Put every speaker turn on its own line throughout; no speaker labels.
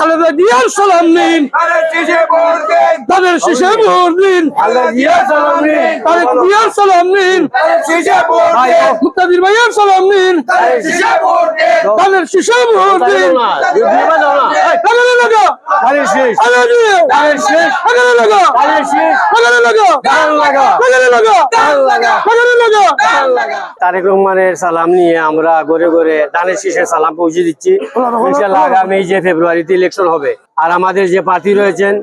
খালেদা জিয়ার সালাম নিন। তাদের শেষে ভোট দিন। তাদের জিয়ার সালাম নিন। মুক্তাদির ভাইয়ার সালাম নিন। তাদের শেষে ভোট দিন। লাগা? দিয়ে লাগা? লাগা? লাগা। লাগা?
তারেক রহমানের সালাম নিয়ে আমরা ঘরে ঘরে ধানের শীষের সালাম পৌঁছে দিচ্ছি। আগামী যে ফেব্রুয়ারিতে ইলেকশন হবে। আর আমাদের যে প্রার্থী রয়েছেন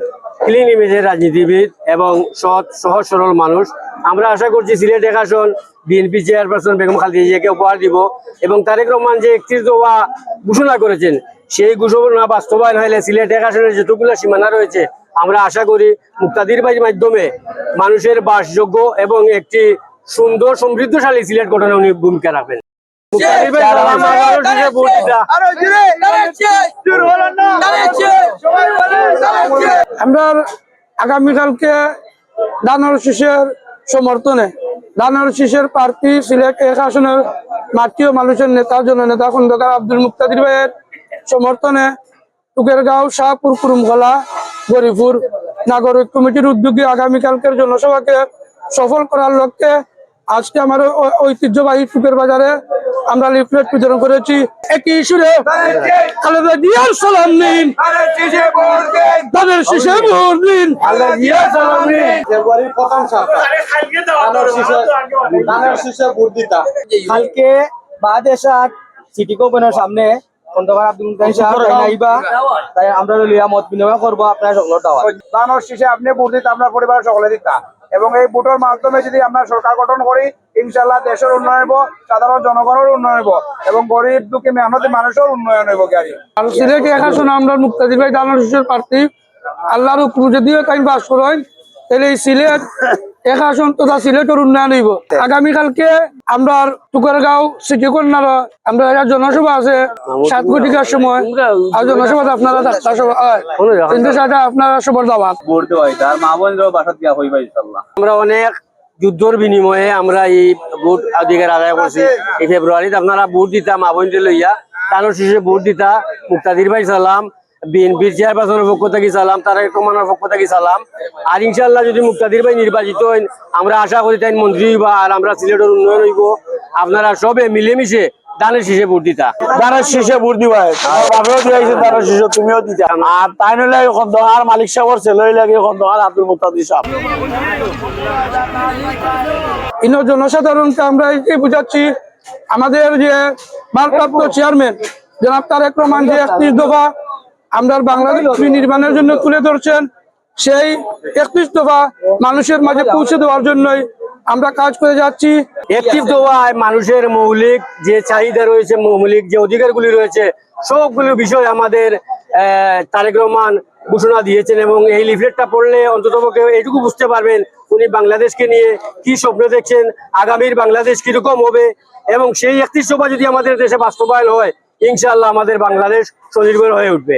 ক্লিন ইমেজের রাজনীতিবিদ এবং সৎ সহজ সরল মানুষ। আমরা আশা করছি সিলেট এক আসন বিএনপি চেয়ারপারসন বেগম খালেদা জিয়াকে উপহার দিব। এবং তারেক রহমান যে একত্রিশ দফা ঘোষণা করেছেন সেই ঘোষণা বাস্তবায়ন হলে সিলেট এক আসনের যতগুলো সীমানা রয়েছে আমরা আশা করি মুক্তাদির বাড়ির মাধ্যমে মানুষের বাসযোগ্য এবং একটি সুন্দর সমৃদ্ধশালী সিলেট গঠনে উনি ভূমিকা রাখবেন।
আমরা আগামীকালকে দানোর শীষের সমর্থনে দানোর শীষের প্রার্থী সিলেট এক আসনের মাটিও মানুষের নেতা জননেতা খন্দকার আব্দুল মুক্তাদির ভাইয়ের সমর্থনে টুকেরগাঁও শাহপুর কুরুমগলা গরিপুর নাগরিক কমিটির উদ্যোগে আগামীকালকের জনসভাকে সফল করার লক্ষ্যে আজকে আমার ঐতিহ্যবাহী টুকের বাজারে আমরা লিফলেট বিতরণ করেছি। একই ইস্যুরে খালেদা জিয়ার সালাম নিন। তাদের শীষে দিন।
কালকে বাদেশাত সিটি সামনে খন্দকার আব্দুল মুতাহিন সাহেব তাই নাইবা তাই আমরা লিয়া মত বিনিময় করব আপনার সকলের দাওয়াত।
ধানের শীষে আপনি ভোট দিতে আমরা পরিবার সকলে দিতা। এবং এই ভোটের মাধ্যমে যদি আমরা সরকার গঠন করি ইনশাল্লাহ দেশের উন্নয়ন হইব সাধারণ জনগণের উন্নয়ন হইব এবং গরিব দুঃখী মেহনতি মানুষের উন্নয়ন হইব গাড়ি।
সিলেট শোনা আমরা মুক্তাদির ভাই দানোর শীষের প্রার্থী আল্লাহর যদিও তাই বাস করেন তাহলে এই সিলেট এক আসন তথা সিলেটের উন্নয়ন হইব। আগামীকালকে আমরা টুকারগাঁও সিটি কর্নার আমরা জনসভা আছে সাত কোটিকার সময়। আর জনসভাতে আপনারা সভা কিন্তু সাথে আপনারা সবার দাবাত
আমরা অনেক যুদ্ধর বিনিময়ে আমরা এই ভোট অধিকার আদায় করছি। এই ফেব্রুয়ারিতে আপনারা ভোট দিতা মা বোনদের লইয়া। তানোর শীষে ভোট দিতা মুক্তাদির ভাই সালাম। বিএনপির চেয়ারপারসনের পক্ষ থেকে সালাম তারেক রহমানের পক্ষ থেকে সালাম। আর ইনশাল্লাহ যদি মুক্তাদির ভাই নির্বাচিত হইন আমরা আশা করি তাই মন্ত্রী হইবা আর আমরা সিলেটের উন্নয়ন হইব। আপনারা সবে মিলেমিশে দানের শীষে ভোট দিতা।
দানের শীষে ভোট দিবা। বাপেও দিয়েছে দানের শীষে তুমিও দিতে। আর তাই নইলে এখন তোমার মালিক সাহেবের ছেলে লাগে এখন আব্দুল সাহেব।
ইন জনসাধারণকে আমরা এই বুঝাচ্ছি আমাদের যে ভারপ্রাপ্ত চেয়ারম্যান জনাব তারেক রহমান যে একত্রিশ দফা আমরা বাংলাদেশ নির্মাণের জন্য তুলে ধরছেন সেই একত্রিশ দফা মানুষের মাঝে পৌঁছে দেওয়ার জন্যই আমরা কাজ করে যাচ্ছি।
একটিভ দেওয়ায় মানুষের মৌলিক যে চাহিদা রয়েছে মৌলিক যে অধিকারগুলি রয়েছে সবগুলো বিষয় আমাদের আহ, তারেক রহমান ঘোষণা দিয়েছেন এবং এই লিফলেটটা পড়লে অন্তত এইটুকু বুঝতে পারবেন উনি বাংলাদেশকে নিয়ে কি স্বপ্ন দেখছেন আগামীর বাংলাদেশ কীরকম হবে এবং সেই একত্রিশ সভা যদি আমাদের দেশে বাস্তবায়ন হয় ইনশাল্লাহ আমাদের বাংলাদেশ স্বনির্ভর হয়ে উঠবে।